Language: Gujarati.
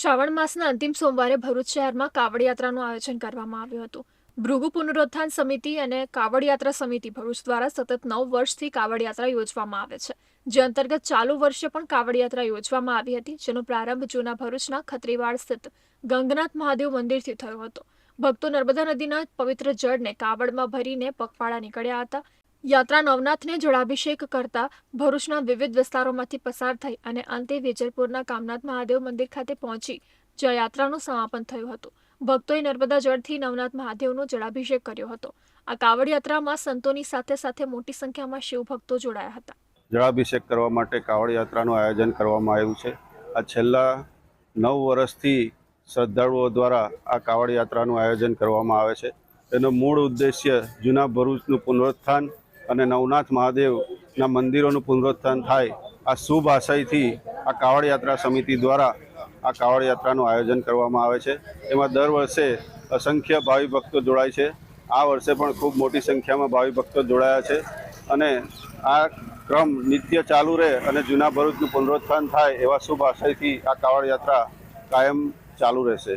શ્રાવણ માસના અંતિમ સોમવારે ભરૂચ શહેરમાં કાવડ યાત્રાનું આયોજન કરવામાં આવ્યું હતું. ભૃગુ પુનરુત્થાન સમિતિ અને કાવડ યાત્રા સમિતિ ભરૂચ દ્વારા સતત નવ વર્ષથી કાવડ યાત્રા યોજવામાં આવે છે. જે અંતર્ગત ચાલુ વર્ષે પણ કાવડ યાત્રા યોજવામાં આવી હતી, જેનો પ્રારંભ જૂના ભરૂચના ખત્રીવાડ સ્થિત ગંગનાથ મહાદેવ મંદિરથી થયો હતો. ભક્તો નર્મદા નદીના પવિત્ર જળને કાવડમાં ભરીને પગપાળા નીકળ્યા હતા. યાત્રા નવનાથને જળાભિષેક કરતા ભરૂચના વિવિધ વિસ્તારોમાંથી પસાર થઈ અને અંતે વેજલપુરના કામનાથ મહાદેવ મંદિર ખાતે પહોંચી જ્યાં યાત્રાનું સમાપન થયું હતું. ભક્તોએ નર્મદા જળથી નવનાથ મહાદેવનો જળાભિષેક કર્યો હતો. આ કાવડ યાત્રામાં સંતોની સાથે સાથે મોટી સંખ્યામાં શિવભક્તો જોડાયા હતા. જળાભિષેક કરવા માટે કાવડ યાત્રાનું આયોજન કરવામાં આવ્યું છે. આ છેલ્લા નવ વર્ષથી શ્રદ્ધાળુઓ દ્વારા આ કાવડ યાત્રાનું આયોજન કરવામાં આવે છે. એનો મૂળ ઉદ્દેશ્ય જૂના ભરૂચનું પુનરુત્થાન અને નવનાથ મહાદેવના મંદિરોનું પુનરુત્થાન થાય, આ શુભ આશયથી આ કાવડ યાત્રા સમિતિ દ્વારા આ કાવડ યાત્રાનું આયોજન કરવામાં આવે છે. એમાં દર વર્ષે અસંખ્ય ભાવિ ભક્તો જોડાય છે. આ વર્ષે પણ ખૂબ મોટી સંખ્યામાં ભાવિ ભક્તો જોડાયા છે અને આ ક્રમ નિત્ય ચાલુ રહે અને જૂના ભરૂચનું પુનરુત્થાન થાય એવા શુભ આશયથી આ કાવડ યાત્રા કાયમ ચાલુ રહેશે.